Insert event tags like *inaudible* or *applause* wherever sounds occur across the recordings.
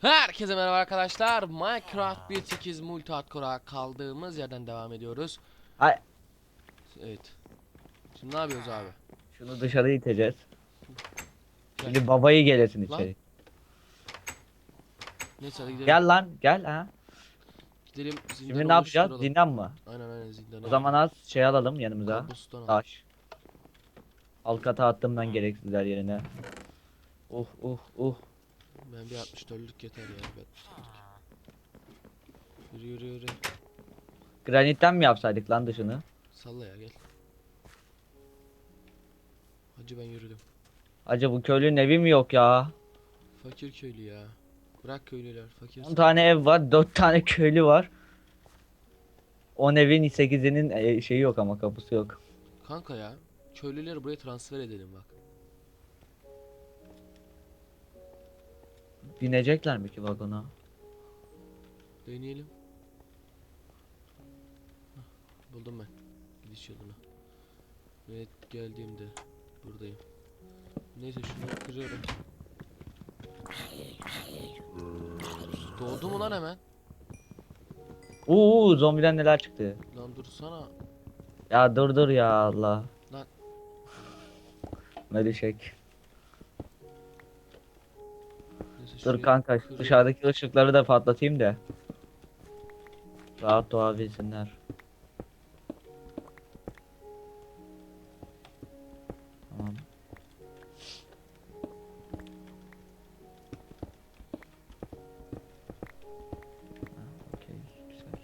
Herkese merhaba arkadaşlar. Minecraft 1.8 Multi Hardcore'a kaldığımız yerden devam ediyoruz. Ay Evet. Şimdi ne yapıyoruz abi? şunu dışarı iteceğiz. Şimdi babayı gelesin Lan. içeri. Neyse hadi gidelim. Gel lan gel ha. Gidelim zindanı Şimdi ne yapacağız? oluşturalım. Zindan mı? Aynen aynen zindanı. O zaman az şey alalım yanımıza. Kabuston al. Taş. Alt kata attım ben gereksizler yerine. Uh uh uh. Ben bir 64'lük yeter ya. 64'lük. Yürü yürü yürü. Granitten mi yapsaydık lan dışını? Salla ya gel. Hacı ben yürüdüm. Acaba bu köylünün evi mi yok ya? Fakir köylü ya. Bırak köylüler fakir. 10 tane ev var, 4 tane köylü var. 10 evin 8'inin e, şeyi yok ama kapısı yok. Kanka ya. Köylüleri buraya transfer edelim bak. Binecekler mi ki vagona? Deneyelim. Hah, buldum ben. Gidiş yolunu. Evet geldiğimde buradayım. Neyse şunu kırıyorum. Doğdu mu lan hemen? Uuu zombiden neler çıktı? Lan dursana. Ya dur dur ya Allah. Lan. Melişek. Dur kanka dışarıdaki ışıkları da patlatayım da. Rahat doğabilsinler. Tamam. Güzel.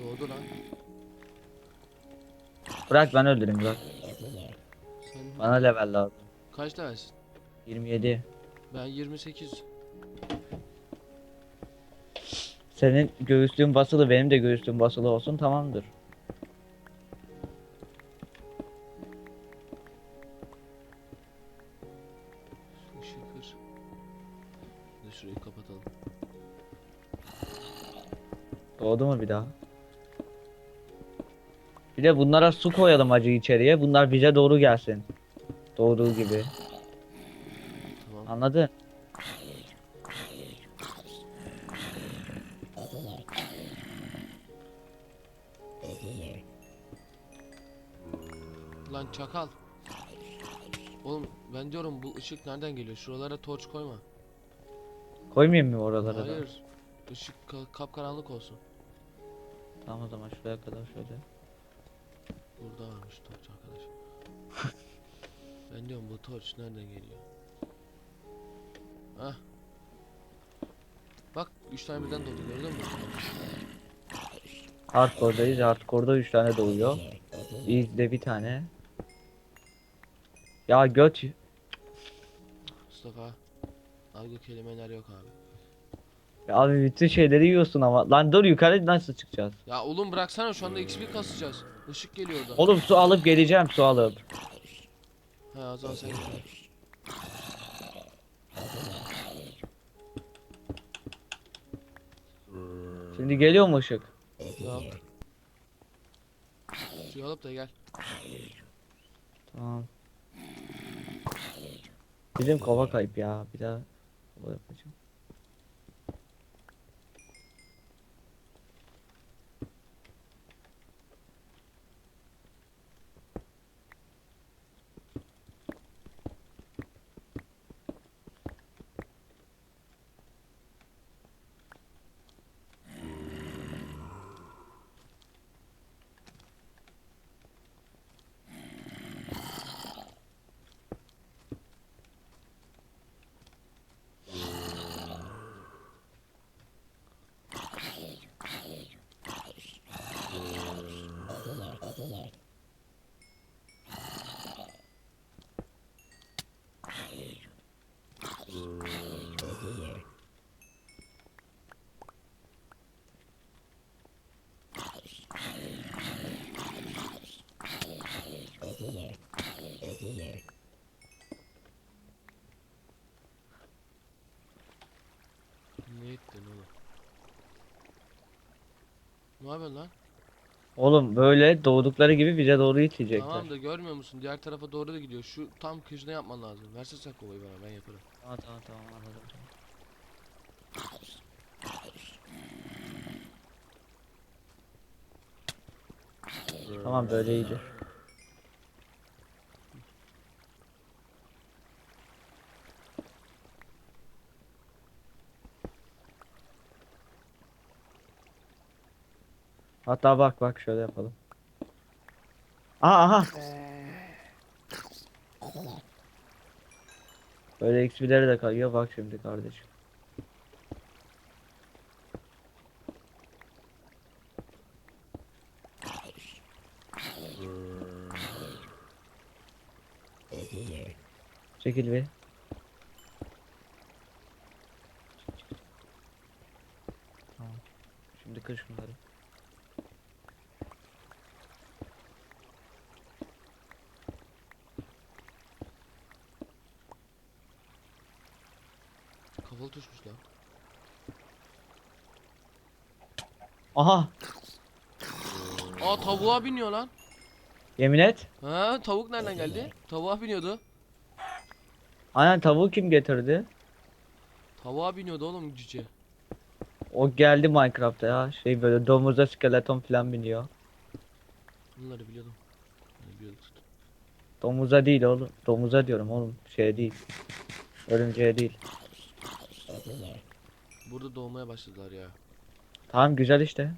Doğdu lan. Bırak ben öldüreyim bırak. Bana level lazım. kaç levelsin? 27. Ben 28. Senin göğüslüğün basılı benim de göğüslüğüm basılı olsun tamamdır. Şu ışığı kır. Bir de şurayı kapatalım. Doğdu mu bir daha? Bir de bunlara su koyalım acı içeriye. Bunlar bize doğru gelsin. Doğduğu gibi. Tamam. Anladın? Lan çakal. Oğlum ben diyorum bu ışık nereden geliyor? Şuralara torç koyma. Koymayayım mı oralara da? Hayır. Işık ka- kapkaranlık olsun. Tamam o zaman şuraya kadar şöyle. Burada varmış torç arkadaş. Ben diyorum bu torç nereden geliyor? Hah. Bak 3 tane birden doldu gördün mü? Hardcore'dayız. Hardcore'da 3 tane doğuyor. Bizde bir tane. Ya göt. Mustafa. Argo kelimeler yok abi. Ya abi bütün şeyleri yiyorsun ama. Lan dur yukarı nasıl çıkacağız? Ya oğlum bıraksana şu anda XP kasacağız. Işık geliyor da. Oğlum su alıp geleceğim su alıp. He o zaman sen git. Şimdi geliyor mu ışık? Yok. Suyu alıp da gel. Tamam. Bizim kova kayıp ya. Bir daha kova yapacağım. Ne yapıyorsun lan? Oğlum böyle doğdukları gibi bize doğru itecekler. Tamam da görmüyor musun? Diğer tarafa doğru da gidiyor. Şu tam köşede yapman lazım. Versene sen kovayı bana ben yaparım. Tamam tamam tamam anladım. Tamam böyle iyiydi. Hatta bak bak şöyle yapalım. Aha aha. Böyle XP'leri de kayıyor bak şimdi kardeşim. Çekil bir. Tamam. Şimdi kır şunları. Kafalı tuşmuş lan. Aha! Aa tavuğa biniyor lan. Yemin et. Ha tavuk nereden geldi? Tavuğa biniyordu. Aynen tavuğu kim getirdi? Tavuğa biniyordu oğlum cüce. O geldi Minecraft'ta ya. Şey böyle domuza skeleton falan biniyor. Bunları biliyordum. Yani biliyordum. Domuza değil oğlum. Domuza diyorum oğlum. Şey değil. Örümceğe değil. Burada doğmaya başladılar ya. Tamam güzel işte.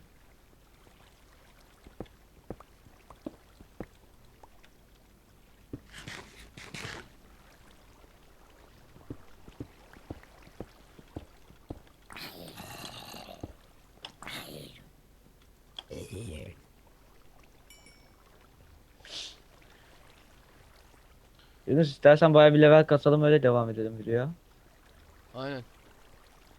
Yunus istersen bayağı bir level kasalım öyle devam edelim videoya. Aynen.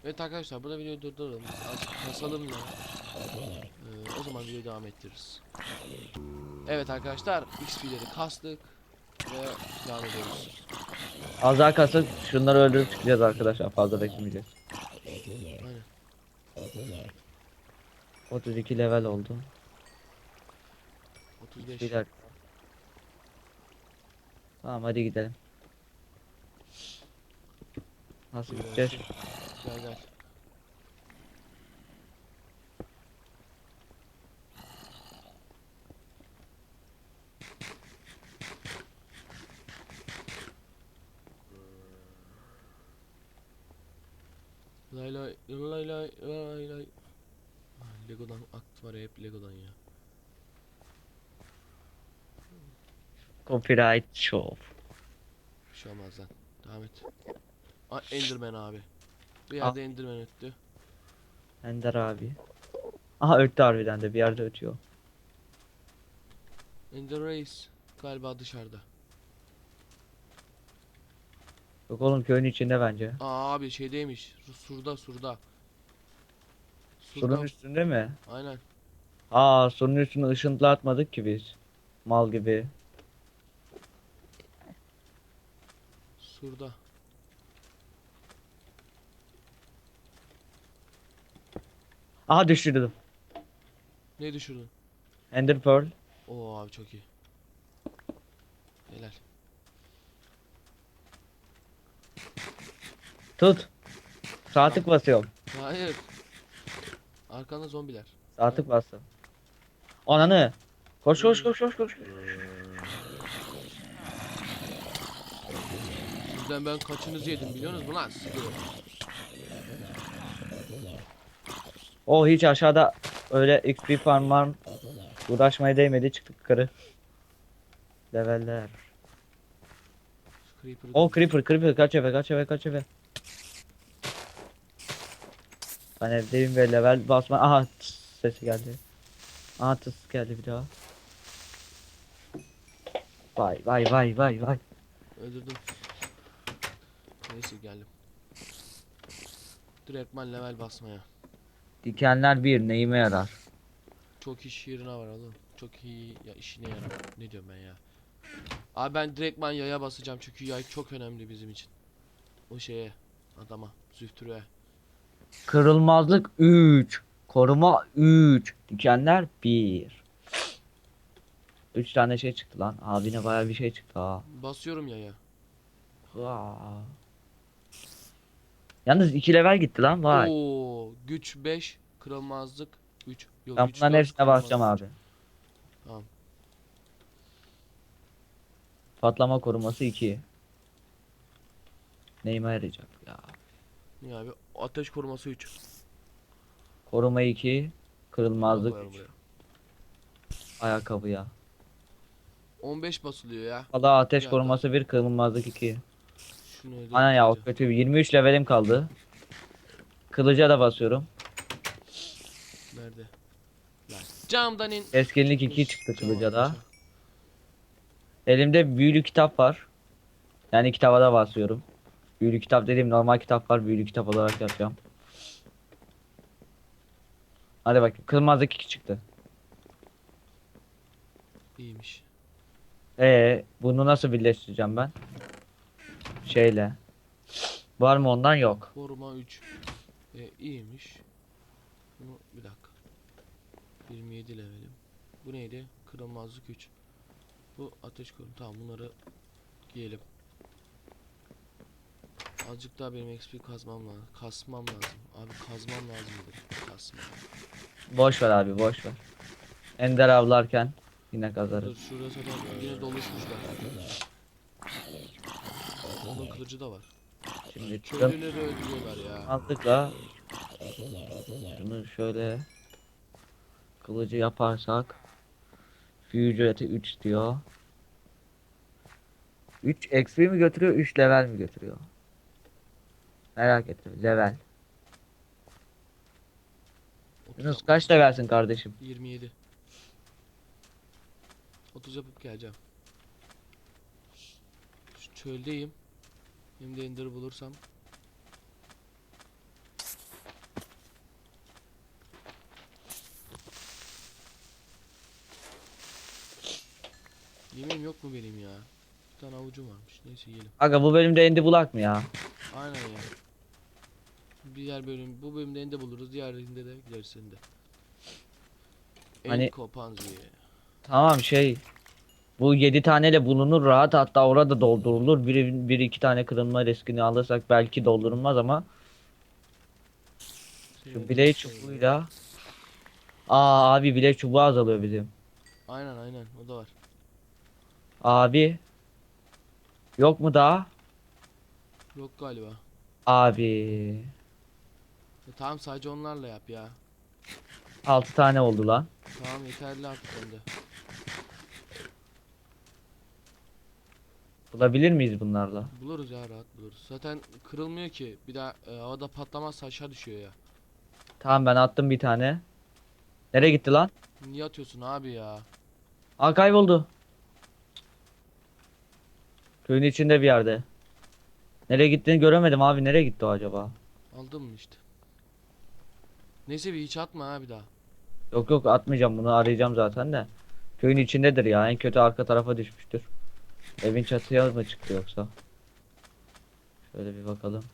Evet arkadaşlar burada videoyu durduralım. Azıcık kasalım da. Ee, o zaman videoyu devam ettiririz. Evet arkadaşlar XP'leri kastık. Ve devam ediyoruz. Az daha kasıp şunları öldürüp çıkacağız arkadaşlar fazla beklemeyeceğiz. Aynen. 32 level oldu. 35. Bir dakika. Tamam hadi gidelim. Nasıl gideceğiz? Gel gel. Lay lay lay lay lay lay. Ah, Lego'dan akt var hep Lego'dan ya. Copyright show. Bir şey olmaz lan. Devam et. Aa, Enderman abi. Bir yerde Enderman öttü. Ender abi. Aha öttü harbiden de bir yerde ötüyor. Ender Reis galiba dışarıda. Yok oğlum köyün içinde bence. Aa abi şeydeymiş. Su- Surda surda. Surun üstünde mi? Aynen. Aa surun üstüne ışıntılı atmadık ki biz. Mal gibi. Surda. Aha düşürdüm. Ne düşürdün? Ender Pearl. Oo abi çok iyi. Helal. Tut. Sağ tık basıyorum. Hayır. Arkanda zombiler. Sağ tık bastım. Ananı. Koş koş koş koş koş. Sizden ben kaçınızı yedim biliyorsunuz mu lan? Sizi. O hiç aşağıda öyle XP farm var mı? Uğraşmaya değmedi çıktık yukarı. Leveller. O creeper creeper kaç eve kaç eve kaç eve. Ben evdeyim ve level basma. Aha tıs sesi geldi. Aha tıs geldi bir daha. Vay vay vay vay vay. öldürdüm. Neyse geldim. Direktman level basmaya. Dikenler bir neyime yarar? Çok iş yerine var oğlum. Çok iyi ya işine yarar. Ne diyorum ben ya? Abi ben direktman yaya basacağım çünkü yay çok önemli bizim için. O şeye adama züftürüye. Kırılmazlık 3. Koruma 3. Dikenler 1. 3 tane şey çıktı lan. Abine baya bir şey çıktı ha. Basıyorum yaya. Vaa. Yalnız 2 level gitti lan vay. Oo, güç 5, kırılmazlık 3. Yok, Ben bunların hepsine basacağım abi. Tamam. Patlama koruması 2. Neyime yarayacak ya. Ya abi ateş koruması 3. Koruma 2. Kırılmazlık Koyalım 3. buraya. Ayakkabı ya. 15 basılıyor ya. Valla ateş Ya, koruması 1. Kırılmazlık 2. Şunu Aynen ya o kötü. 23 levelim kaldı. Kılıca da basıyorum. Nerede? Lan camdan in. Eskinlik 2 çıktı kılıca da. Elimde büyülü kitap var. Yani kitaba da basıyorum. Büyülü kitap dediğim normal kitap var. Büyülü kitap olarak yapacağım. Hadi bakayım. Kırmızı 2 çıktı. İyiymiş. Ee, bunu nasıl birleştireceğim ben? Şeyle. Var mı ondan yok. Koruma 3. E, iyiymiş. Bunu bir dakika. 27 levelim. Bu neydi? Kırılmazlık 3. Bu ateş koruma. Tamam bunları giyelim. Azıcık daha benim XP kazmam lazım. Kasmam lazım. Abi kazmam lazım. Kasmam. Boş ver abi boş ver. Ender avlarken yine Dur kazarız. şurada zaten yine doluşmuşlar. Kılıcı da var. Şimdi Köylüleri öldürüyorlar ya. Mantıkla şunu şöyle kılıcı yaparsak büyü ücreti 3 diyor. 3 XP mi götürüyor 3 level mi götürüyor? Merak ettim level. 30 Yunus yap- kaç levelsin kardeşim? 27. 30 yapıp geleceğim. Şu çöldeyim. Hem de ender bulursam. Yemeğim yok mu benim ya? Bir tane avucum varmış. Neyse yiyelim. Aga bu bölümde endi bulak mı ya? Aynen ya. Diğer bölüm bu bölümde ende buluruz. Diğerinde de ilerisinde. Hani- Enko Panzi. Tamam şey bu 7 taneyle bulunur rahat hatta orada doldurulur. Bir, bir iki tane kırılma riskini alırsak belki doldurulmaz ama şu bilek çubuğuyla Aa abi bilek çubuğu azalıyor bizim. Aynen aynen o da var. Abi yok mu daha? Yok galiba. Abi E, tamam sadece onlarla yap ya. 6 tane oldu lan. Tamam yeterli artık bende. Bulabilir miyiz bunlarla? Buluruz ya rahat buluruz. Zaten kırılmıyor ki. Bir daha e, havada patlamazsa aşağı düşüyor ya. Tamam ben attım bir tane. Nereye gitti lan? Niye atıyorsun abi ya? Aa kayboldu. Köyün içinde bir yerde. Nereye gittiğini göremedim abi. Nereye gitti o acaba? Aldın mı işte? Neyse bir hiç atma ha bir daha. Yok yok atmayacağım bunu arayacağım zaten de. Köyün içindedir ya. En kötü arka tarafa düşmüştür. Evin çatıya mı çıktı yoksa? Şöyle bir bakalım.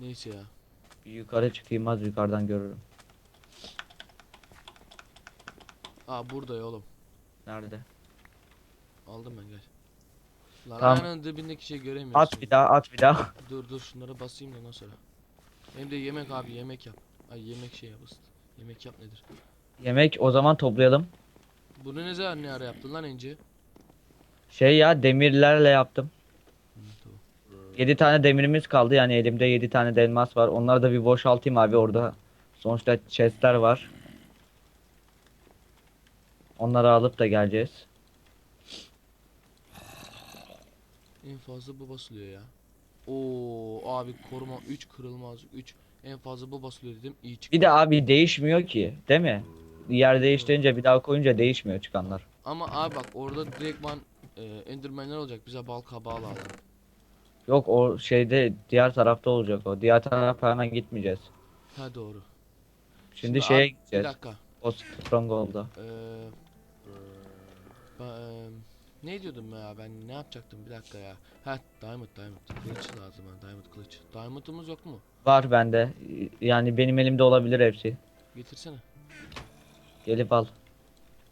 Neyse ya. Bir yukarı çıkayım az yukarıdan görürüm. Aa burada ya oğlum. Nerede? Aldım ben gel. Lan Tamam. aynen dibindeki şeyi göremiyorsun. At bir daha at bir daha. *laughs* Dur dur şunlara basayım da ondan sonra. Hem de yemek abi yemek yap. Ay yemek şey yap ısıt. Yemek yap nedir? Yemek o zaman toplayalım. Bunu ne zaman ne ara yaptın lan Enci? Şey ya demirlerle yaptım. Hı, tamam. 7 tane demirimiz kaldı yani elimde 7 tane de elmas var. Onları da bir boşaltayım abi orada. Sonuçta chestler var. Onları alıp da geleceğiz. En fazla bu basılıyor ya. Oo abi koruma 3 kırılmaz 3. En fazla bu basılıyor dedim iyi çıktı. Bir de abi değişmiyor ki, değil mi? Yer değiştirince bir daha koyunca değişmiyor çıkanlar. Ama abi bak orada direktman e, endermanler olacak bize bal kabağı lazım. Yok o şeyde diğer tarafta olacak o. Diğer tarafa hemen gitmeyeceğiz. Ha doğru. Şimdi, şeye abi, Bir gideceğiz. dakika. O Stronghold'a. Ee, ben, ne diyordum ya ben ne yapacaktım bir dakika ya. Ha diamond diamond kılıç lazım ha diamond kılıç. Diamond'ımız yok mu? Var bende. Yani benim elimde olabilir hepsi. Getirsene. Gelip al.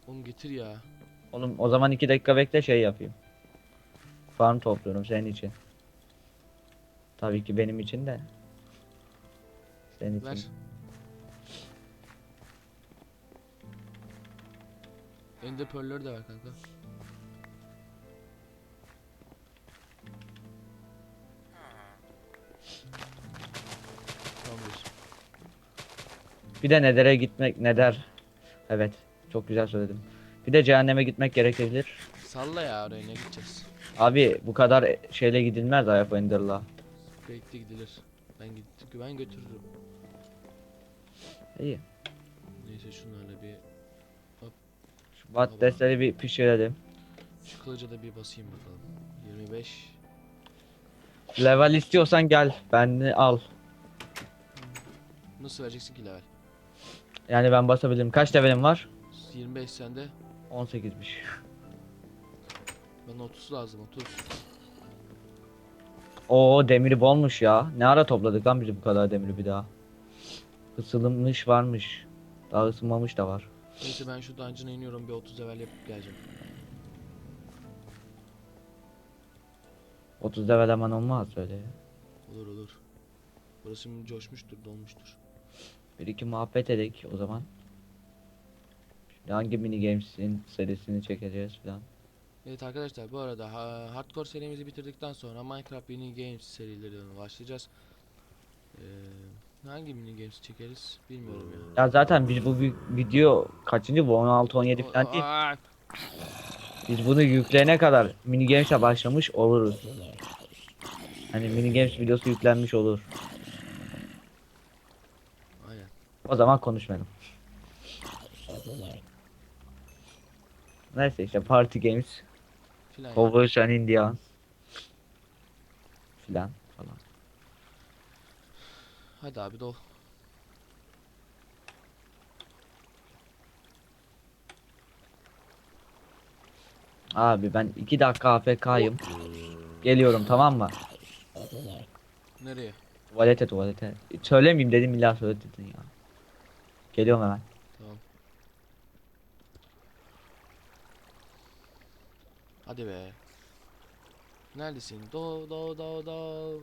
Oğlum getir ya. Oğlum o zaman 2 dakika bekle şey yapayım. Farm topluyorum senin için. Tabii ki benim için de. Senin için. Ver. Ender Pearl'leri de ver kanka. Tamamdır. Bir de Nether'e gitmek Nether. Evet. Çok güzel söyledim. Bir de cehenneme gitmek gerekebilir. Salla ya oraya ne gideceğiz? Abi bu kadar şeyle gidilmez Ayap Ender'la. Bekle gidilir. Ben git ben götürürüm. İyi. Neyse şunlarla bir Şu patatesleri bir pişirelim. şu kılıca da bir basayım bakalım. 25 Level istiyorsan gel. Beni al. Nasıl vereceksin ki level? Yani ben basabilirim. Kaç levelim var? 25 sende. 18'miş. Bana 30 lazım 30. Oo demiri bolmuş ya. Ne ara topladık lan biz bu kadar demiri bir daha. Isınmış varmış. Daha ısınmamış da var. Neyse ben şu dungeon'a iniyorum bir 30 level yapıp geleceğim. 30 level hemen olmaz öyle ya. Olur olur. Burası şimdi coşmuştur, dolmuştur. Bir iki muhabbet edelim o zaman. Hangi mini games'in serisini çekeceğiz falan. Evet arkadaşlar bu arada ha- hardcore serimizi bitirdikten sonra Minecraft Mini Games serilerine başlayacağız. Ee, hangi mini games çekeriz bilmiyorum ya. Ya zaten biz bu vi- video kaçıncı bu 16 17 O- falan değil. Biz bunu yükleyene kadar mini games'e başlamış oluruz. Hani mini games videosu yüklenmiş olur. Aynen. O zaman konuşmayalım. Neyse işte Party Games, Filan ya. Cowboys and Indians filan falan. Hadi abi dol. Abi ben 2 dakika AFK'yım. Geliyorum tamam mı? Nereye? Tuvalete tuvalete. Söylemeyeyim dedim illa söyle dedin ya. Geliyorum hemen. Tamam. Hadi be. Neredesin? Do do do do.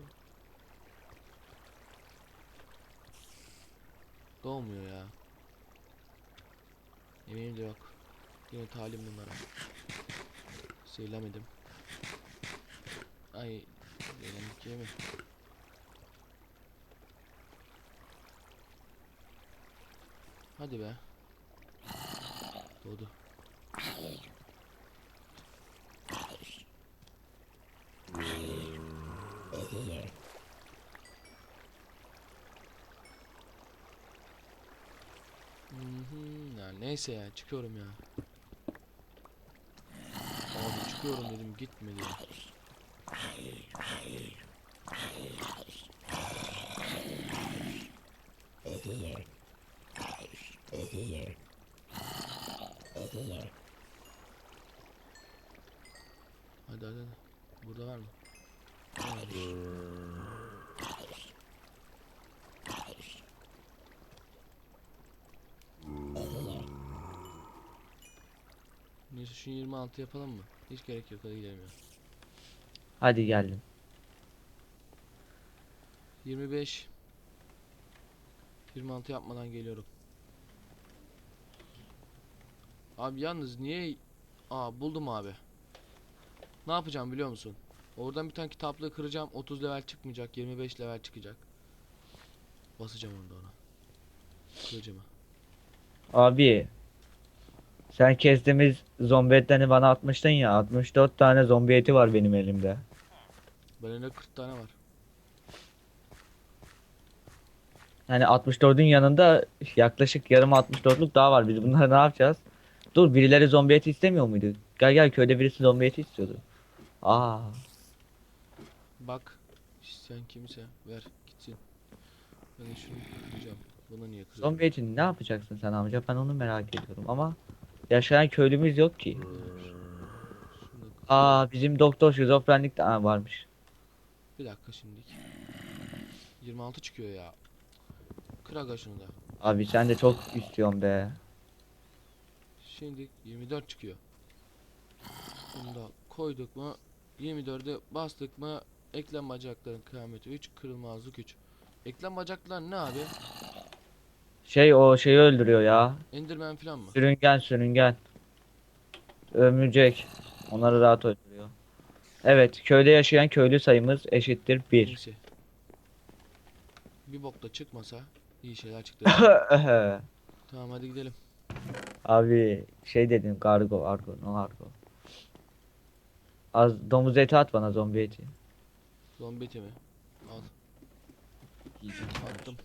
Doğmuyor ya. Eminim de yok. Yine talim bunlara. Seylemedim. Ay. Eğlendik mi? Hadi be. Doğdu. Mhm, ya neyse ya çıkıyorum ya. Abi çıkıyorum dedim gitmedi ya. Hadi hadi Neyse şu 26 yapalım mı? Hiç gerek yok hadi gidelim ya. Hadi geldim. 25 26 yapmadan geliyorum. Abi yalnız niye Aa buldum abi. Ne yapacağım biliyor musun? Oradan bir tane kitaplığı kıracağım. 30 level çıkmayacak. 25 level çıkacak. Basacağım orada ona. Kılıcımı. Abi sen kestiğimiz zombi etlerini bana atmıştın ya 64 tane zombi eti var benim elimde. Bende 40 tane var. Yani 64'ün yanında yaklaşık yarım 64'luk daha var. Biz bunları ne yapacağız? Dur birileri zombi eti istemiyor muydu? Gel gel köyde birisi zombi eti istiyordu. Aa, Bak. Sen kimse ver gitsin. Ben şunu kıracağım. Buna niye kırıyorum? zombi etini ne yapacaksın sen amca? Ben onu merak ediyorum ama yaşayan köylümüz yok ki. Aa bizim doktor şizofrenlik de Aa, varmış. Bir dakika şimdilik. 26 çıkıyor ya. Kır aga şunu da. Abi sen de çok istiyorsun be. Şimdi 24 çıkıyor. Bunu da koyduk mu? 24'e bastık mı? Eklem bacakların kıyameti 3, kırılmazlık 3. Eklem bacaklar ne abi? Şey o şeyi öldürüyor ya. Enderman falan mı? Sürüngen sürüngen. Ömücek. Onları rahat öldürüyor. Evet köyde yaşayan köylü sayımız eşittir 1. Neyse. Bir bok da çıkmasa iyi şeyler çıktı. *laughs* tamam hadi gidelim. Abi şey dedim gargo argo no argo. Az domuz eti at bana zombi eti. Zombi eti mi? Al. Attım.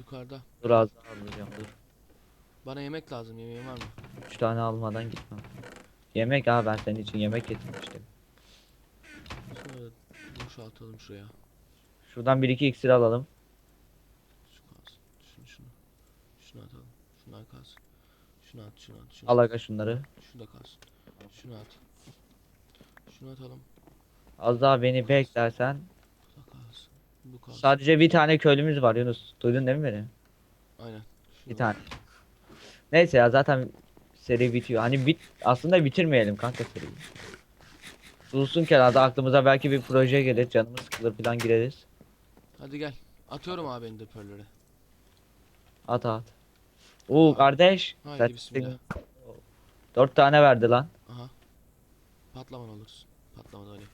Yukarıda. Dur az daha alacağım dur. Bana yemek lazım. Yemeğin var mı? 3 tane almadan gitmem. Yemek abi ben senin için yemek getirmiştim. Şöyle boşaltalım şuraya. Şuradan 1-2 iksir alalım. Şu kalsın. Şunu şunu. Şunu atalım. Şunlar kalsın. Şunu at, şunu at, şunu Al at. aga şunları. Şu da kalsın. Şunu at. Şunu atalım. Az daha beni beklersen. Bu kalsın. Sadece bir tane köylümüz var Yunus. Duydun değil mi beni? Aynen. Şunu Bir tane. Neyse ya zaten seri bitiyor. Hani bit aslında bitirmeyelim kanka seriyi. Dursun kenarda aklımıza belki bir proje gelir. Canımız sıkılır falan gireriz. Hadi gel. Atıyorum abi ender pearl'leri. At at. Oo kardeş. Haydi sen- bismillah. Dört tane verdi lan. Aha. Patlaman olursun. Patlamadı öyle.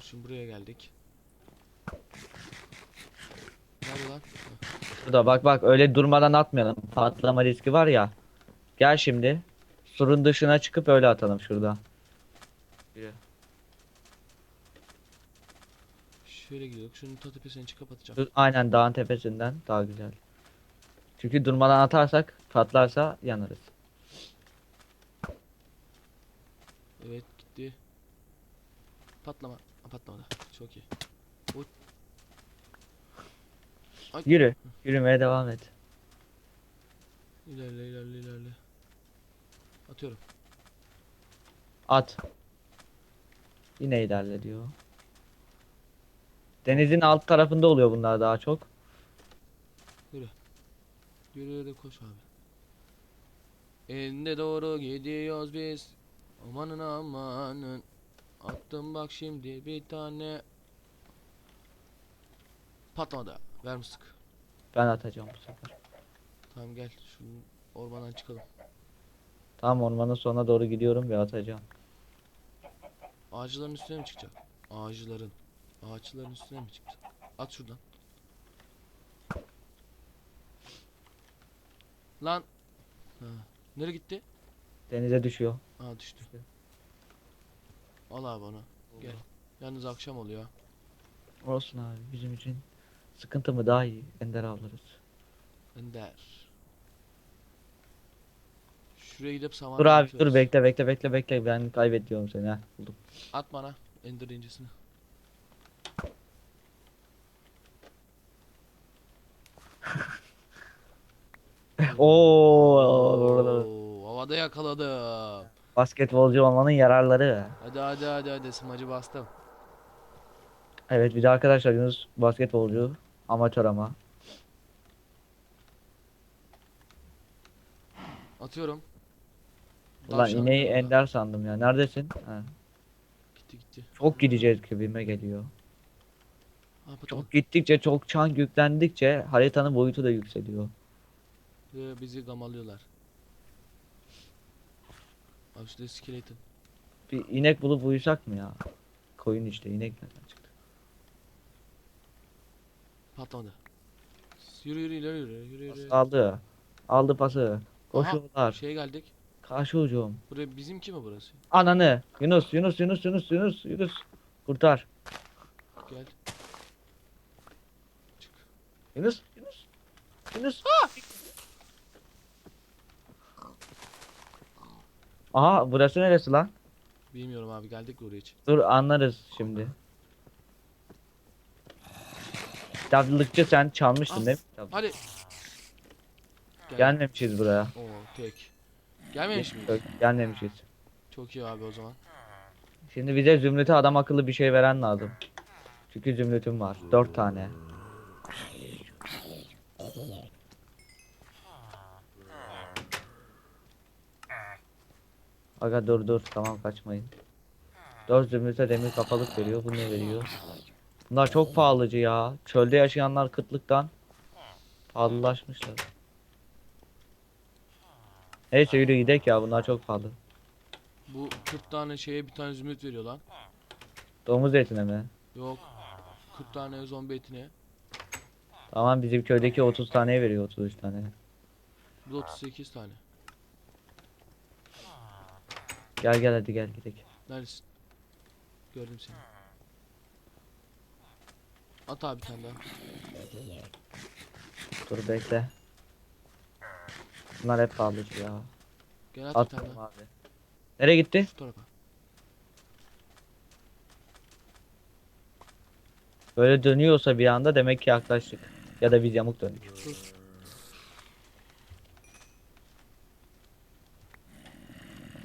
Şimdi buraya geldik. Nerede lan? Burada bak bak öyle durmadan atmayalım. Patlama riski var ya. Gel şimdi. Surun dışına çıkıp öyle atalım şurada. Şöyle gidiyorduk. Şunun ta tepesini çıkıp atacağım. Dur, aynen dağın tepesinden daha güzel. Çünkü durmadan atarsak patlarsa yanarız. Evet gitti. Patlama. Patlamadı. Çok iyi. Uy. Ay. Yürü. Yürümeye devam et. İlerle ilerle ilerle. Atıyorum. At. Yine ilerle diyor. Denizin alt tarafında oluyor bunlar daha çok. Yürü yürü koş abi. Ende doğru gidiyoruz biz. Amanın amanın. Attım bak şimdi bir tane. Patlamadı. Ver mısık. Ben atacağım bu sefer. Tamam gel. Şu ormandan çıkalım. Tam ormanın sonuna doğru gidiyorum ve atacağım. Ağaçların üstüne mi çıkacak? Ağaçların. Ağaçların üstüne mi çıkacak? At şuradan. Lan. Ha. Nereye gitti? Denize düşüyor. Aa düştü. Al abi onu. Gel. Yalnız akşam oluyor. Olsun abi bizim için. Sıkıntı mı daha iyi. Ender avlarız. Ender. Şuraya gidip saman Dur abi dur bekle bekle bekle bekle. Ben kaybediyorum seni ha. Buldum. At bana Ender incisini. *laughs* Oo. Oo, havada yakaladım. Basketbolcu olmanın yararları. Hadi hadi hadi hadi smacı bastım. Evet bir de arkadaşlar Yunus basketbolcu. Amatör ama. Atıyorum. Ulan Tavşan ineği. Ender sandım ya. Neredesin? Ha. Gitti gitti. Çok gideceğiz gibime geliyor. Ha. Çok gittikçe çok çan yüklendikçe haritanın boyutu da yükseliyor. Ve bizi gamalıyorlar. Abi şurada skeleton. Bir inek bulup uyusak mı ya? Koyun işte inek nereden çıktı? Patlamadı. Yürü yürü ileri yürü yürü yürü. Aldı. Aldı pası. Koşuyorlar. Şeye geldik. Karşı ucum. Buraya bizimki mi burası? Ananı. Yunus Yunus Yunus Yunus Yunus Yunus. Kurtar. Gel. Çık. Yunus Yunus. Yunus. Aha burası neresi lan? Bilmiyorum abi geldik oraya için. Dur anlarız şimdi. Kitaplıkçı sen çalmıştın Al. değil mi? Kitap- Hadi. Gel. Gelmemişiz buraya. Oo tek. Gelmemiş miyiz? Yok, Gelmemişiz. Çok iyi abi o zaman. Şimdi bize zümrüte adam akıllı bir şey veren lazım. Çünkü zümrütüm var. Dört tane. Aga dur dur tamam kaçmayın. 4 zümrüte demir kafalık veriyor. Bu ne veriyor? Bunlar çok pahalıcı ya. Çölde yaşayanlar kıtlıktan pahalılaşmışlar. Neyse yürü gidelim ya bunlar çok pahalı. Bu 40 tane şeye bir tane zümrüt veriyor lan. Domuz etine mi? Yok. 40 tane zombi etine. Tamam bizim köydeki 30 taneye veriyor 33 tane. Bu da 38 tane. Gel gel hadi gel gidelim. Neredesin? Gördüm seni. At abi bir tane daha. Dur bekle. Bunlar hep pahalıcı ya. Gel at bir tane daha. abi. Nereye gitti? Şu tarafa. Böyle dönüyorsa bir anda demek ki yaklaştık. Ya da biz yamuk döndük. Dur.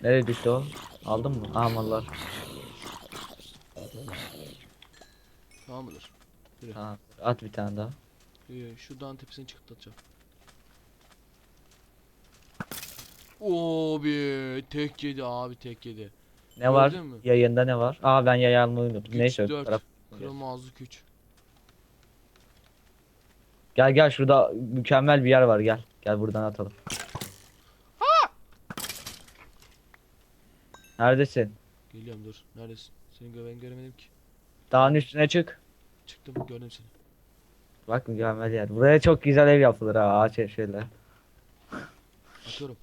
Nereye düştü o? Aldın mı? Aha mallar. Tamam mıdır? Tamam. At bir tane daha. Ee, şu dağın tepesine çıkartacağım. Oo bir tek yedi abi tek yedi. Ne var? Gördün mü? Yayında ne var? Aa ben yayı almayı unuttum. Güç Neyse öbür dört. taraf. Kırılma ağzı güç. Gel gel şurada mükemmel bir yer var gel. Gel buradan atalım. Neredesin? Geliyorum dur. Neredesin? Seni gö ben göremedim ki. Dağın üstüne çık. Çıktım gördüm seni. Bak mükemmel yer. Buraya çok güzel ev yapılır ha ağaç şöyle. Atıyorum.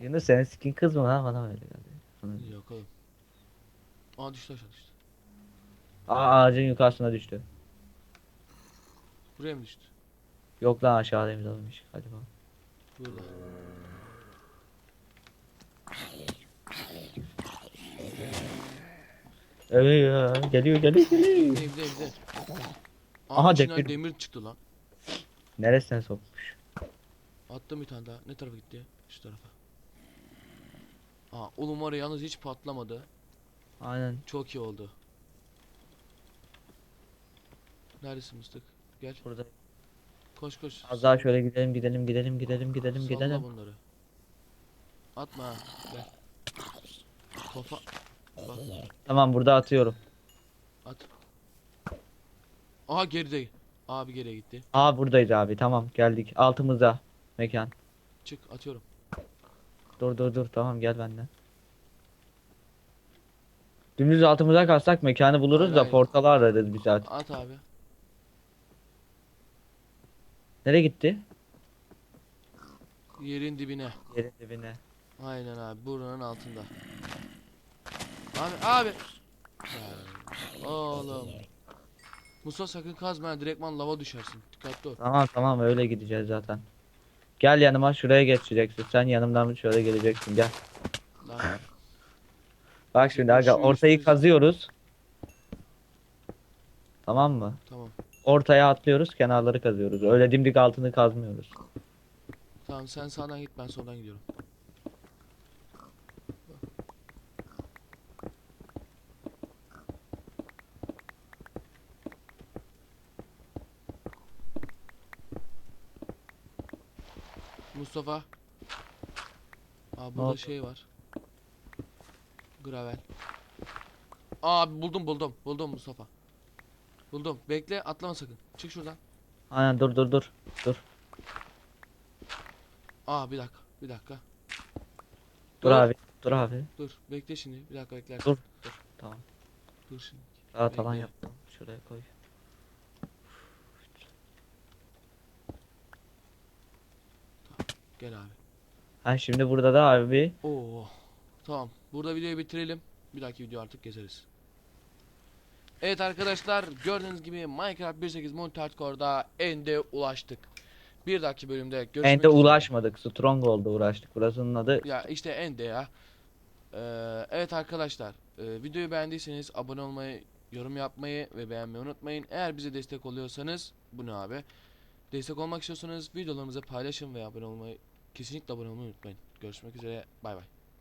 Yunus senin skin kız mı lan bana öyle geldi. Yakalım. Aa düştü aşağı düştü. Aa ağacın yukarısına düştü. Buraya mı düştü? Yok lan aşağıdaymış almış. Hadi bakalım. Burada. Evet ya geliyor geliyor geliyor. Evde evde. Aha, demir. demir çıktı lan. Neresine sokmuş? Attım bir tane daha. Ne tarafa gitti? Şu tarafa. Aa, oğlum var ya yalnız hiç patlamadı. Aynen. Çok iyi oldu. Neredesin mıstık? Gel. Burada. Koş koş. Az daha şöyle gidelim gidelim gidelim gidelim gidelim Salla gidelim. bunları. Atma ha. Gel. Kafa. Bak Tamam burada atıyorum. at. Aha geride. Abi geriye gitti. Aa buradayız abi tamam geldik. Altımızda mekan. Çık atıyorum. Dur dur dur tamam gel benden. Dümdüz altımıza kalsak mekanı buluruz Hayır, da hayır. portalı ararız bir saat. At abi. Nereye gitti? Yerin dibine. Yerin dibine. Aynen abi buranın altında. Abi abi. Ya, oğlum. Musa sakın kazma ha, direktman lava düşersin. Dikkatli ol. Tamam tamam öyle gideceğiz zaten. Gel yanıma şuraya geçeceksin. Sen yanımdan şöyle geleceksin gel. Lan, Bak şimdi aga ortayı kazıyoruz. Tamam mı? tamam. Ortaya atlıyoruz kenarları kazıyoruz. Öyle dimdik altını kazmıyoruz. Tamam sen sağdan git ben soldan gidiyorum. Mustafa. Aa burada şey var. Gravel. Aa buldum buldum. Buldum Mustafa. Buldum. Bekle atlama sakın. Çık şuradan. Aynen dur dur dur. Dur. Aa bir dakika. Bir dakika. Dur abi. Dur abi. Dur. Bekle şimdi. Bir dakika bekler. Dur. Tamam. Dur şimdi. Rahat alan Bekle. yaptım. Şuraya koy. Gel abi. Ha şimdi burada da abi Oo. Tamam. Burada videoyu bitirelim. Bir dahaki video artık gezeriz. Evet arkadaşlar gördüğünüz gibi Minecraft 1.8 Multi Hardcore'da End'e ulaştık. Bir dahaki bölümde görüşmek Ende ulaşmadık. Stronghold'a uğraştık. Burasının adı Ya işte End'e ya. Ee, evet arkadaşlar e, videoyu beğendiyseniz abone olmayı, yorum yapmayı ve beğenmeyi unutmayın. Eğer bize destek oluyorsanız bu ne abi? Destek olmak istiyorsanız videolarımızı paylaşın ve abone olmayı kesinlikle abone olmayı unutmayın. Görüşmek üzere. Bay bay.